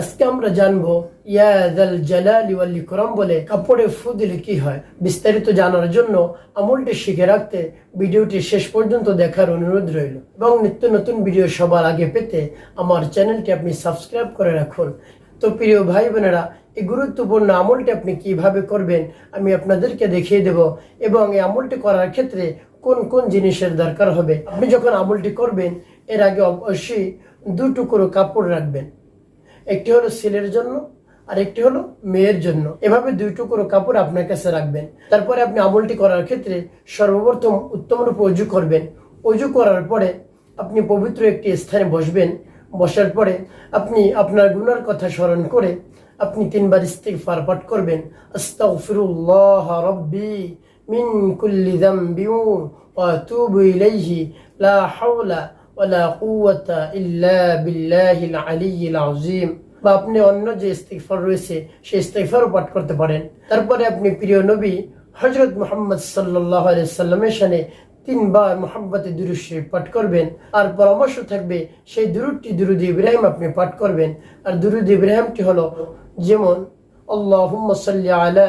আজকে আমরা জানব ইয়াদাল জালালি ওয়াল ইকরাম বলে কাপড়ে ফু দিলে কি হয়? বিস্তারিত জানার জন্য আমলটি শিখে রাখতে ভিডিওটি শেষ পর্যন্ত দেখার অনুরোধ রইল। এবং নিত্য নতুন ভিডিও সবার আগে পেতে আমার চ্যানেলটি আপনি সাবস্ক্রাইব করে রাখুন। তো প্রিয় ভাই বোনেরা, এই গুরুত্বপূর্ণ আমলটি আপনি কীভাবে করবেন আমি আপনাদেরকে দেখিয়ে দেব এবং এই আমলটি করার ক্ষেত্রে কোন কোন জিনিসের দরকার হবে। আপনি যখন আমলটি করবেন, এর আগে অবশ্যই দু টুকরো কাপড় রাখবেন। একটি হলো ছেলের জন্য আর একটি হলো মেয়ের জন্য। এভাবে দুই টুকরো কাপড় আপনার কাছে রাখবেন। তারপরে আপনি আমলটি করার ক্ষেত্রে সর্বপ্রথম উত্তম রূপে অজু করবেন। অজু করার পরে আপনি পবিত্র একটি স্থানে বসবেন। বসার পরে আপনি আপনার গুনার কথা স্মরণ করে আপনি তিনবার ইস্তিগফার পাঠ করবেন। মিন কুল্লি লা হাওলা ওয়ালা কুওয়াতা ইল্লা বিল্লাহিল আলিয়্যিল আযীম বা আপনি অন্য যে ইস্তিগফার রয়েছে, সেই ইস্তিগফারও পাঠ করতে পারেন। তারপরে আপনি প্রিয় নবী হযরত মুহাম্মদ আলাইহি সাল্লামের শানে তিনবার মোহাম্মতে দুরুদ পাঠ করবেন। আর পরামর্শ থাকবে, সেই দুরুদটি দুরুদ ইব্রাহিম আপনি পাঠ করবেন। আর দুরুদ ইব্রাহিমটি হলো যেমন, আল্লাহুম্মা সাল্লি আলা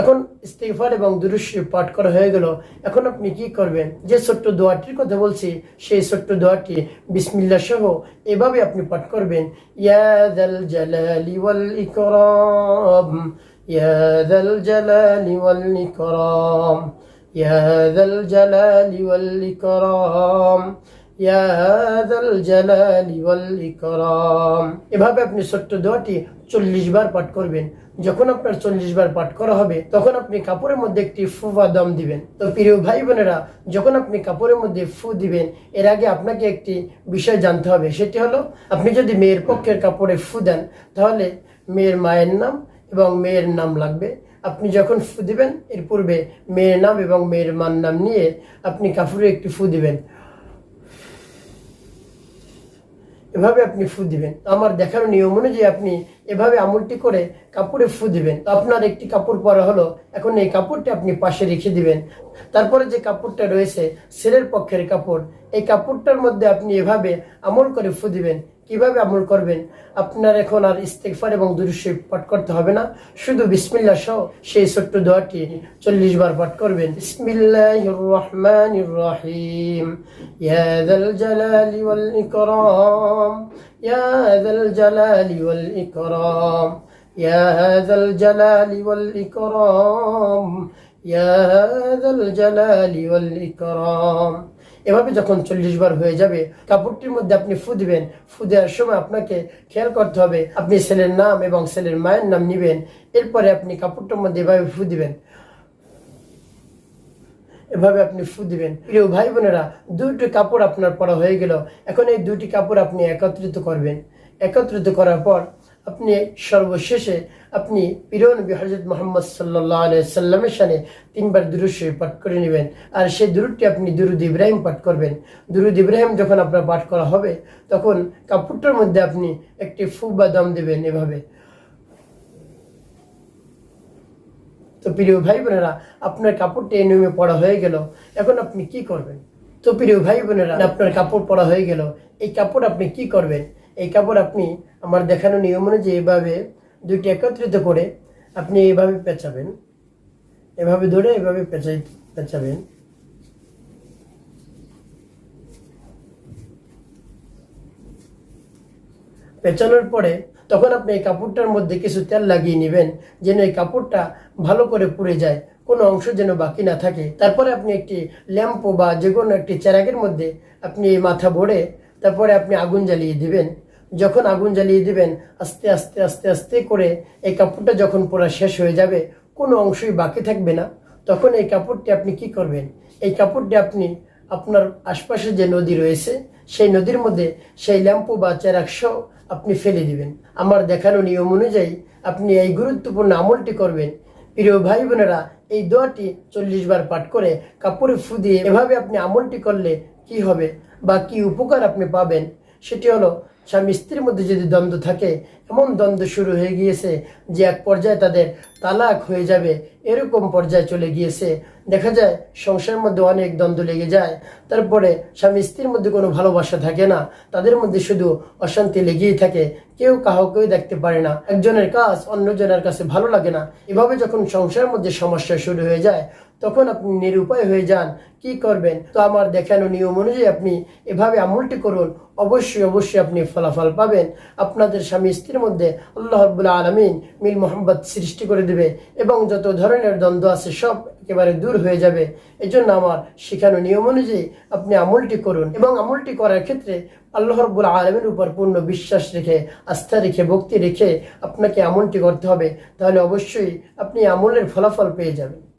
এখন ইস্তিগফার এবং দুরুশ্বর পাঠ করা হয়ে গেল। এখন আপনি কি করবেন? যে ছোট্ট দোয়াটির কথা বলছি, সেই ছোট্ট দোয়াটি বিসমিল্লাহ সহ এভাবে আপনি পাঠ করবেন। ইয়াদাল জালালি ওয়াল ইকরাম ইয়াদাল জালালি ওয়াল ইকরাম ইয়াদাল জালালি ওয়াল ইকরাম। এভাবে আপনি ছোট্ট দোয়াটি চল্লিশ বার পাঠ করবেন। যখন আপনার চল্লিশ বার পাঠ করা হবে, তখন আপনি কাপড়ের মধ্যে একটি ফু বা দম দিবেন। তো প্রিয় ভাই বোনেরা, যখন আপনি কাপড়ের মধ্যে ফু দিবেন, এর আগে আপনাকে একটি বিষয় জানতে হবে। সেটি হলো, আপনি যদি মেয়ের পক্ষের কাপড়ে ফু দেন, তাহলে মেয়ের মায়ের নাম এবং মেয়ের নাম লাগবে। আপনি যখন ফু দিবেন, এর পূর্বে মেয়ের নাম এবং মেয়ের মার নাম নিয়ে আপনি কাপড়ে একটি ফু দিবেন। এভাবে আপনি ফু দিবেন। আমার দেখার নিয়ম অনুযায়ী আপনি এভাবে আমলটি করে কাপড়ে ফু দিবেন। আপনার একটি কাপড় পরা হলো, এখন এই কাপড়টি আপনি পাশে রেখে দিবেন। তারপরে যে কাপড়টা রয়েছে, ছেলের পক্ষের কাপড়, এই কাপড়টার মধ্যে আপনি এভাবে আমল করে ফু দিবেন। কীভাবে আমল করবেন? আপনার এখন আর ইস্তেকফার এবং দুরুশে পাঠ করতে হবে না। শুধু বিসমিল্লা সহ সেই ছোট্ট দোয়াটি চল্লিশ বার পাঠ করবেন। বিসমিল্লাহির রহমানির রহিম ইয়া এভাবে যখন চল্লিশ বার হয়ে যাবে, কাপড়টির মধ্যে আপনি ফু দিবেন। ফু দেওয়ার সময় আপনাকে খেয়াল করতে হবে, আপনি ছেলের নাম এবং ছেলের মায়ের নাম নিবেন। এরপরে আপনি কাপড়টার মধ্যে এভাবে ফু দিবেন। এভাবে আপনি ফু দিবেন। প্রিয় ভাই বোনেরা, দুইটি কাপড় আপনার পরা হয়ে গেল। এখন এই দুইটি কাপড় আপনি একত্রিত করবেন। একত্রিত করার পর আপনি সর্বশেষে আপনি প্রিয় নবী হজরত মোহাম্মদ সাল্লাহ সাল্লামের সানে তিনবার দুরুদ পাঠ করে নেবেন। আর সেই দুরুদটি আপনি দুরুদ ইব্রাহিম পাঠ করবেন। দুরুদ ইব্রাহিম যখন আপনার পাঠ করা হবে, তখন কাপড়টার মধ্যে আপনি একটি ফু বা দম দেবেন এভাবে। তো প্রিয় ভাই বোনেরা আপনার কাপড়টি এই নিয়মে পড়া হয়ে গেল। এখন আপনি কি করবেন? তো প্রিয় ভাই বোনেরা আপনার কাপড় পরা হয়ে গেল। এই কাপড় আপনি কি করবেন? এই কাপড় আপনি আমার দেখানো নিয়ম অনুযায়ী এভাবে দুইটি একত্রিত করে আপনি এইভাবে পেঁচাবেন। এভাবে ধরে এভাবে পেঁচাই পেঁচাবেন। পেঁচানোর পরে তখন আপনি এই কাপড়টার মধ্যে কিছু তেল লাগিয়ে নেবেন, যেন এই কাপড়টা ভালো করে পুড়ে যায়, কোনো অংশ যেন বাকি না থাকে। তারপরে আপনি একটি ল্যাম্প বা যে কোনো একটি চেরাগের মধ্যে আপনি এই মাথা ভরে তারপরে আপনি আগুন জ্বালিয়ে দিবেন। যখন আগুন জ্বালিয়ে দিবেন, আস্তে আস্তে আস্তে আস্তে করে এই কাপড়টা যখন পরা শেষ হয়ে যাবে, কোনো অংশই বাকি থাকবে না। তখন এই কাপড়টি আপনি কি করবেন? এই কাপড়টি আপনি আপনার আশপাশে যে নদী রয়েছে, সেই নদীর মধ্যে সেই ল্যাম্পু বা চেরাকশ আপনি ফেলে দিবেন। আমার দেখানো নিয়ম অনুযায়ী আপনি এই গুরুত্বপূর্ণ আমলটি করবেন। প্রিয় ভাই বোনেরা এই দোয়াটি চল্লিশ বার পাঠ করে কাপড়ে ফু দিয়ে এভাবে আপনি আমলটি করলে কি হবে বা কি উপকার আপনি পাবেন, সেটি হলো স্বামী স্ত্রীর মধ্যে যদি দ্বন্দ্ব থাকে, এমন দ্বন্দ্ব শুরু হয়ে গিয়েছে যে এক পর্যায়ে তাদের তালাক হয়ে যাবে, এরকম পর্যায়ে চলে গিয়েছে। দেখা যায়, সংসারের মধ্যে অনেক দ্বন্দ্ব লেগে যায়। তারপরে স্বামী স্ত্রীর মধ্যে কোনো ভালোবাসা থাকে না। তাদের মধ্যে শুধু অশান্তি লেগেই থাকে। কেউ কাউকেই দেখতে পারে না। একজনের কাজ অন্যজনের কাছে ভালো লাগে না। এভাবে যখন সংসারের মধ্যে সমস্যা শুরু হয়ে যায়, তখন আপনি নিরুপায় হয়ে যান। কি করবেন? তো আমার দেখানো নিয়ম অনুযায়ী আপনি এভাবে আমলটি করুন। অবশ্যই অবশ্যই আপনি ফলাফল পাবেন। আপনাদের স্বামী স্ত্রীর মধ্যে আল্লাহ রব্বুল আলমিন মিল মোহাম্মদ সৃষ্টি করে দেবে এবং যত ধরনের দ্বন্দ্ব আছে সব একেবারে দূর হয়ে যাবে। এই জন্য আমার শেখানো নিয়ম অনুযায়ী আপনি আমলটি করুন এবং আমলটি করার ক্ষেত্রে আল্লাহ রব্বুল আলমের উপর পূর্ণ বিশ্বাস রেখে, আস্থা রেখে, ভক্তি রেখে আপনাকে আমলটি করতে হবে, তাহলে অবশ্যই আপনি আমলের ফলাফল পেয়ে যাবেন।